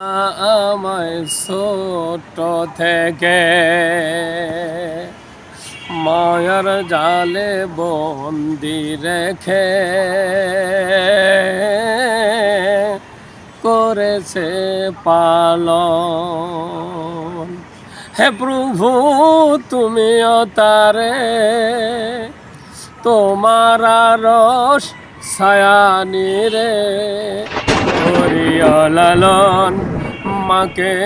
আমায় ছোট থেকে মায়ার জালে বন্দি রেখে করেছে পালন। হে প্রভু তুমিও তারে তোমার রস ছায়ানি রে। করিও লালন মাকে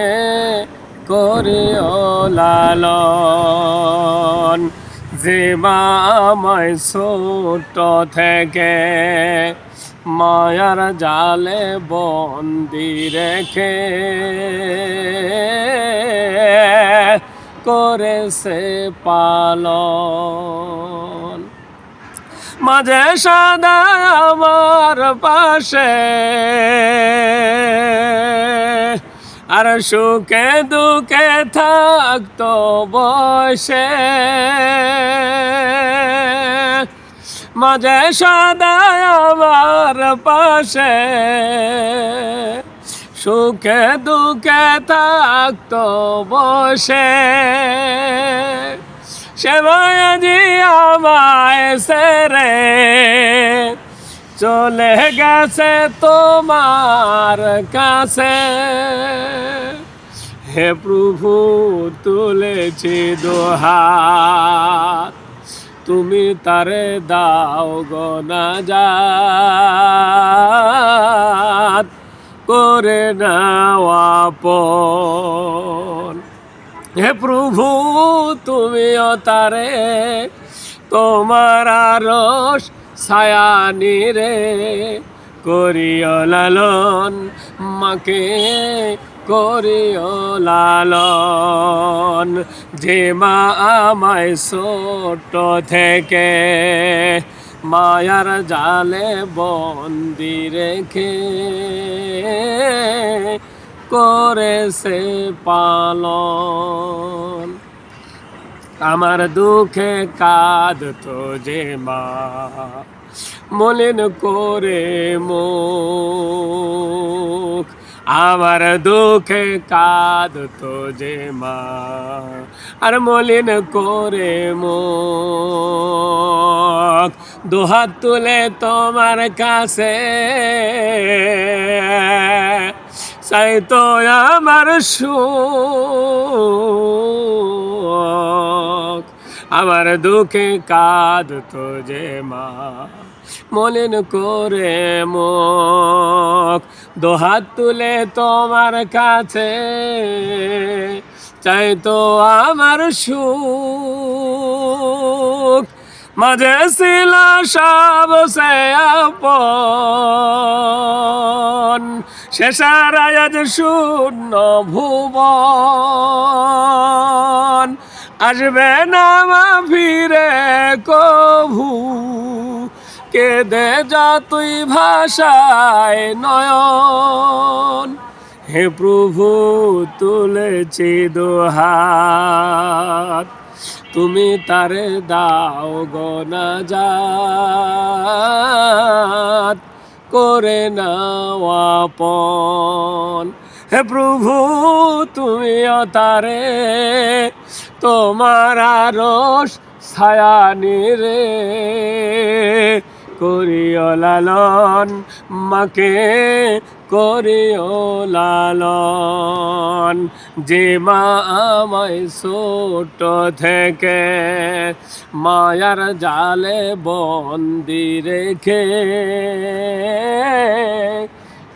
করিও লালন যে মা আমায় ছোট থেকে মায়ার জালে বন্দি রেখে করেছে পালন। মাঝে সাদা আমার পাশে। আর সুখে দুঃখে থাকতো বসে। মাঝে সাদা আমার পাশে। সুখে দুঃখে থাকতো বসে। সেরে। চলে গেছে তোমার কাছে। হে প্রভু, তুলেছি দোহাত তুমি তারে দাও গনা যাত করে পন হে প্রভু তুমিও তারে তোমার রস ছায়ানি রে করিও লালন, মাকে করিও লালন। যে মা আমায় ছোট থেকে মায়ার জালে বন্দি রেখে করেছে পালন। আমার দুঃখে কাঁদতো যে মা, মলিন করে মুখ। আমার দুঃখে কাঁদতো যে মা, আর মলিন করে মুখ। দুহাত তুলে তোমার কাছে চাই তো আমার সুখ। আমার দুঃখে কাঁদতো যে মা, মলিন করে মুখ। দোহাত তুলে তোমার কাছে চাই তো আমার সুখ। মাঝে ছিল সব সে আপন। শেষার আজ শূন্য ভুবন। আসবে না ফিরে কভু। কেঁদে যা তুই ভাষায় নয়ন। হে প্রভু, তুলেছি দোহাত। তুমি তারে দাও গনা করে নাওয়াপন হে প্রভু তুমি তারে তোমার আরস ছায়ানি রে করিও লালন, মাকে করিও লালন। যে মা আমায় ছোট থেকে মায়ার জালে বন্দি রেখে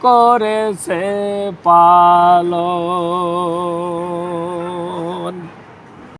করেছে পালন।